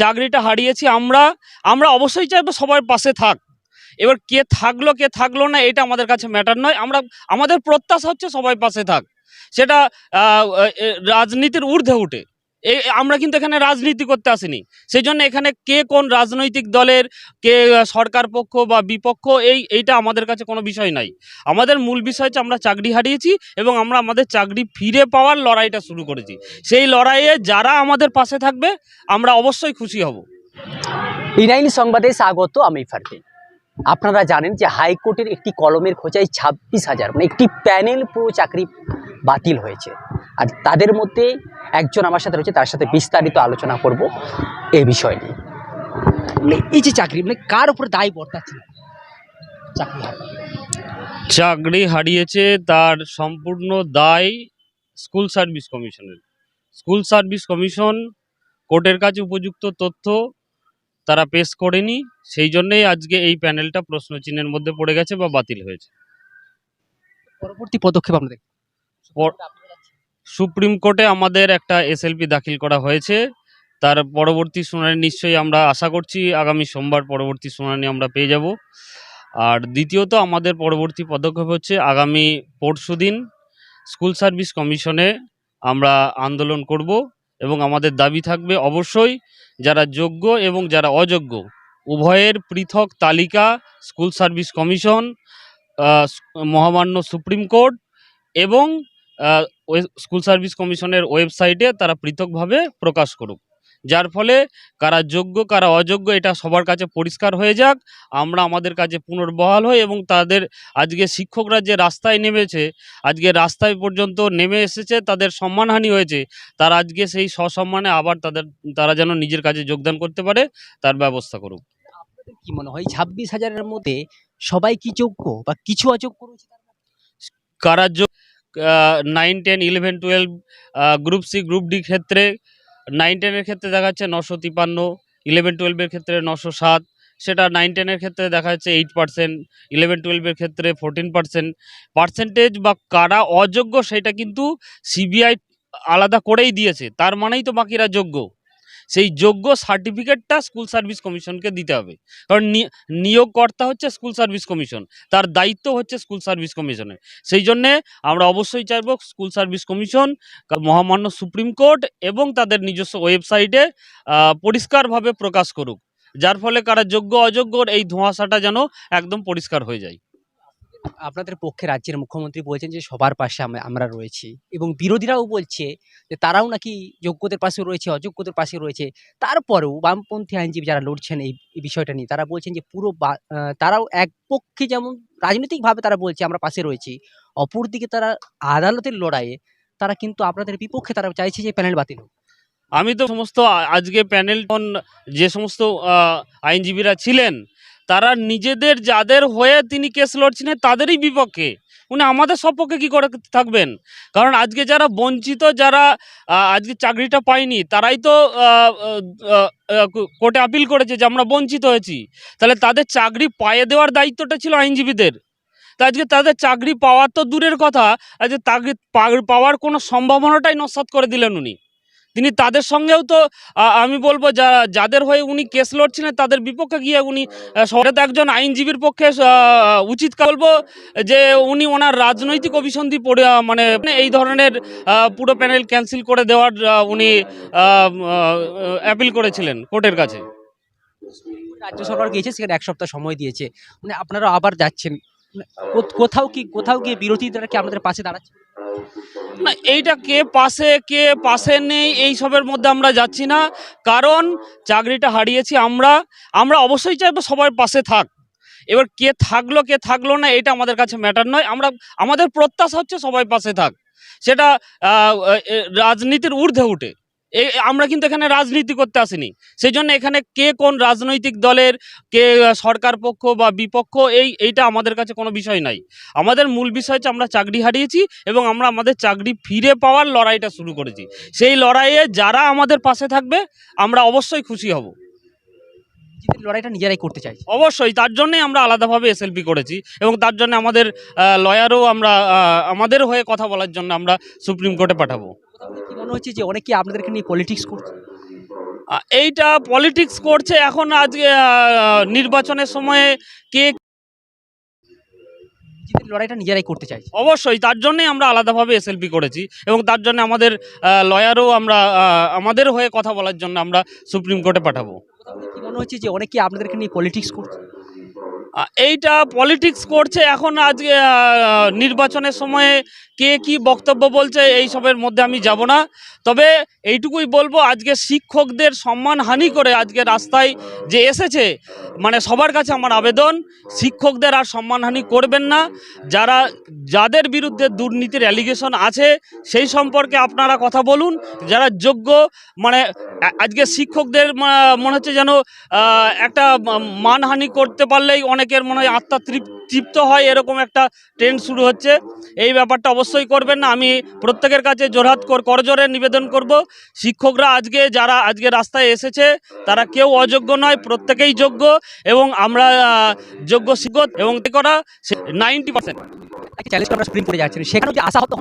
চাকরিটা হারিয়েছি, আমরা আমরা অবশ্যই চাইব সবার পাশে থাক। এবার কে থাকল কে থাকল না, এটা আমাদের কাছে ম্যাটার নয়। আমরা, আমাদের প্রত্যাশা হচ্ছে সবাই পাশে থাক। সেটা রাজনীতির ঊর্ধ্বে উঠে। এই আমরা কিন্তু এখানে রাজনীতি করতে আসিনি। সেই জন্য এখানে কে কোন রাজনৈতিক দলের, কে সরকার পক্ষ বা বিপক্ষ, এই, এইটা আমাদের কাছে কোনো বিষয় নাই। আমাদের মূল বিষয় হচ্ছে আমরা চাকরি হারিয়েছি এবং আমরা আমাদের চাকরি ফিরে পাওয়ার লড়াইটা শুরু করেছি। সেই লড়াইয়ে যারা আমাদের পাশে থাকবে, আমরা অবশ্যই খুশি হব। ইনাইন সংবাদে স্বাগত আমি ফারদিন। আপনারা জানেন যে হাইকোর্টের একটি কলমের খোঁজায় ছাব্বিশ হাজার মানে একটি প্যানেল পুরো চাকরি বাতিল হয়েছে। আর তাদের মধ্যে একজন আমার সাথে রয়েছে তার সাথে বিস্তারিত আলোচনা করব এই বিষয় নিয়ে। মানে এই যে চাকরি মানে কার উপর দায় বর্তাচ্ছে? চাকরি চাকরি হারিয়েছে তার সম্পূর্ণ দায় স্কুল সার্ভিস কমিশনের। স্কুল সার্ভিস কমিশন কোর্টের কাছে উপযুক্ত তথ্য তারা পেশ করেনি সেই জন্যই আজকে এই প্যানেলটা প্রশ্নচিহ্নের মধ্যে পড়ে গেছে বা বাতিল হয়েছে। পরবর্তী পদক্ষেপ পর- সুপ্রিম কোর্টে আমাদের একটা এসএলপি দাখিল করা হয়েছে। তার পরবর্তী শুনানি নিশ্চয়ই আমরা আশা করছি, আগামী সোমবার পরবর্তী শুনানি আমরা পেয়ে যাব। আর দ্বিতীয়ত আমাদের পরবর্তী পদক্ষেপ হচ্ছে, আগামী পরশুদিন স্কুল সার্ভিস কমিশনে আমরা আন্দোলন করব এবং আমাদের দাবি থাকবে অবশ্যই যারা যোগ্য এবং যারা অযোগ্য, উভয়ের পৃথক তালিকা স্কুল সার্ভিস কমিশন মহামান্য সুপ্রিম কোর্ট এবং স্কুল সার্ভিস কমিশনের ওয়েবসাইটে তারা পৃথকভাবে প্রকাশ করুক। যার ফলে কারা যোগ্য কারা অযোগ্য এটা সবার কাছে পরিষ্কার হয়ে যাক। আমরা আমাদের কাছে পুনর্বহাল হই এবং তাদের আজকে শিক্ষকরা যে রাস্তায় নেমেছে আজকে রাস্তায় পর্যন্ত নেমে এসেছে তাদের সম্মানহানি হয়েছে তারা আজকে সেই সসম্মানে আবার তাদের তারা যেন নিজের কাজে যোগদান করতে পারে তার ব্যবস্থা করুক। কি মনে হয় ছাব্বিশ হাজারের মধ্যে সবাই কি যোগ্য বা কিছু অযোগ্য রয়েছে তার মধ্যে? Nine ten eleven twelve group C group D ক্ষেত্রে নাইন টেনের ক্ষেত্রে দেখা যাচ্ছে নশো তিপান্ন ইলেভেন টুয়েলভের ক্ষেত্রে নশো সাত, সেটা নাইন টেনের ক্ষেত্রে দেখা যাচ্ছে এইট পার্সেন্ট ইলেভেন টুয়েলভের ক্ষেত্রে ফোরটিন পার্সেন্ট পার্সেন্টেজ বা কারা অযোগ্য সেটা কিন্তু সিবিআই আলাদা করেই দিয়েছে, তার মানেই তো বাকিরা যোগ্য। সেই যোগ্য সার্টিফিকেটটা স্কুল সার্ভিস কমিশনকে দিতে হবে। কারণ নিয়োগকর্তা হচ্ছে স্কুল সার্ভিস কমিশন তার দায়িত্ব হচ্ছে স্কুল সার্ভিস কমিশনের সেই জন্যে আমরা অবশ্যই চাইব স্কুল সার্ভিস কমিশন মহামান্য সুপ্রিম কোর্ট এবং তাদের নিজস্ব ওয়েবসাইটে পরিষ্কারভাবে প্রকাশ করুক। যার ফলে কারা যোগ্য অযোগ্যর এই ধোঁয়াশাটা যেন একদম পরিষ্কার হয়ে যায়। আপনাদের পক্ষে রাজ্যের মুখ্যমন্ত্রী বলছেন যে সবার পাশে আমরা রয়েছি। এবং বিরোধীরাও বলছে যে তারাও নাকি যোগ্যদের পাশে রয়েছে, অযোগ্যদের পাশে রয়েছে। তারপরেও বামপন্থী আইনজীবী যারা লড়ছেন এই বিষয়টা নিয়ে, তারা বলছেন যে পুরো তারাও এক পক্ষে যেমন রাজনৈতিকভাবে তারা বলছে আমরা পাশে রয়েছি, অপরদিকে তারা আদালতের লড়াইয়ে তারা কিন্তু আপনাদের বিপক্ষে তারা চাইছে যে প্যানেল বাতিল হোক। আমি তো সমস্ত আজকে প্যানেল যে সমস্ত আইনজীবীরা ছিলেন তারা নিজেদের যাদের হয়ে তিনি কেস লড়ছিলেন তাদেরই বিপক্ষে। উনি আমাদের সপক্ষে কি করে থাকবেন? কারণ আজকে যারা বঞ্চিত, যারা আজকে চাকরিটা পায়নি, তারাই তো কোর্টে আপিল করেছে যে আমরা বঞ্চিত হয়েছি। তাহলে তাদের চাকরি পায়ে দেওয়ার দায়িত্বটা ছিল আইনজীবীদের। তা আজকে তাদের চাকরি পাওয়ার তো দূরের কথা, আজকে পা- পাওয়ার কোনো সম্ভাবনাটাই নস্বাত করে দিলেন উনি। তিনি তাদের সঙ্গেও তো আমি বলব যা, যাদের হয়ে উনি কেস লড়ছিলেন, তাদের বিপক্ষে গিয়ে উনি সরকার তো একজন আইনজীবীর পক্ষে উচিত বলব যে উনি ওনার রাজনৈতিক অভিসন্ধি পড়ে মানে এই ধরনের পুরো প্যানেল ক্যান্সেল করে দেওয়ার উনি অ্যাপিল করেছিলেন কোর্টের কাছে। রাজ্য সরকার গিয়েছে, সেখানে এক সপ্তাহ সময় দিয়েছে। মানে আপনারা আবার যাচ্ছেন। মানে কোথাও কি, কোথাও গিয়ে বিরোধীরা কি আমাদের পাশে দাঁড়াচ্ছে? না, এইটা কে পাশে কে পাশে নেই, এই সবের মধ্যে আমরা যাচ্ছি না। কারণ চাকরিটা হারিয়েছি আমরা। আমরা অবশ্যই চাইব সবার পাশে থাক। এবার কে থাকল কে থাকল না এটা আমাদের কাছে ম্যাটার নয়। আমরা, আমাদের প্রত্যাশা হচ্ছে সবাই পাশে থাক। সেটা রাজনীতির ঊর্ধ্বে উঠে। আমরা কিন্তু এখানে রাজনীতি করতে আসিনি। সেই জন্য এখানে কে কোন রাজনৈতিক দলের কে সরকার পক্ষ বা বিপক্ষ এই এইটা আমাদের কাছে কোনো বিষয় নাই। আমাদের মূল বিষয় হচ্ছে আমরা চাকরি হারিয়েছি এবং আমরা আমাদের চাকরি ফিরে পাওয়ার লড়াইটা শুরু করেছি। সেই লড়াইয়ে যারা আমাদের পাশে থাকবে আমরা অবশ্যই খুশি হব। লড়াইটা নিজেরাই করতে চাই অবশ্যই তার জন্যই আমরা আলাদাভাবে এসএলপি করেছি এবং তার জন্য আমাদের লয়ারও আমরা আমাদের হয়ে কথা বলার জন্য আমরা সুপ্রিম কোর্টে পাঠাবো। কি মনে হচ্ছে যে অনেকে আপনাদেরকে নিয়ে পলিটিক্স করছে? এইটা পলিটিক্স করছে। এখন আজকে নির্বাচনের সময়ে কে নিজেদের লড়াইটা নিজেরাই করতে চাই অবশ্যই তার জন্যই আমরা আলাদাভাবে এসএলপি করেছি এবং তার জন্য আমাদের লয়ারও আমরা আমাদের হয়ে কথা বলার জন্য আমরা সুপ্রিম কোর্টে পাঠাবো। কি মনে হচ্ছে যে অনেকে আপনাদেরকে নিয়ে পলিটিক্স করছে? এইটা পলিটিক্স করছে এখন আজকে নির্বাচনের সময়ে কে কি বক্তব্য বলছে এই সবের মধ্যে আমি যাব না। তবে এইটুকুই বলব, আজকে শিক্ষকদের সম্মান হানি করে আজকে রাস্তায় যে এসেছে মানে সবার কাছে আমার আবেদন, শিক্ষকদের আর সম্মানহানি করবেন না। যারা, যাদের বিরুদ্ধে দুর্নীতির অ্যালিগেশন আছে, সেই সম্পর্কে আপনারা কথা বলুন। যারা যোগ্য মানে আজকে শিক্ষকদের মনে হচ্ছে যেন একটা মানহানি করতে পারলেই অনেকের মনে হয় আত্মা তৃপ- তৃপ্ত হয়, এরকম একটা ট্রেন্ড শুরু হচ্ছে। এই ব্যাপারটা অবশ্যই করবেন না। আমি প্রত্যেকের কাছে জোরহাত কর করজোরে নিবেদন করব। শিক্ষকরা আজকে যারা আজকে রাস্তায় এসেছে, তারা কেউ অযোগ্য নয়, প্রত্যেকেই যোগ্য এবং আমরা যোগ্য শিক্ষক এবং করা নাইনটি পার্সেন্ট চ্যালেঞ্জ করে আমরা সুপ্রিম কোর্টে যাচ্ছেন সেখানেও যে আশা হতো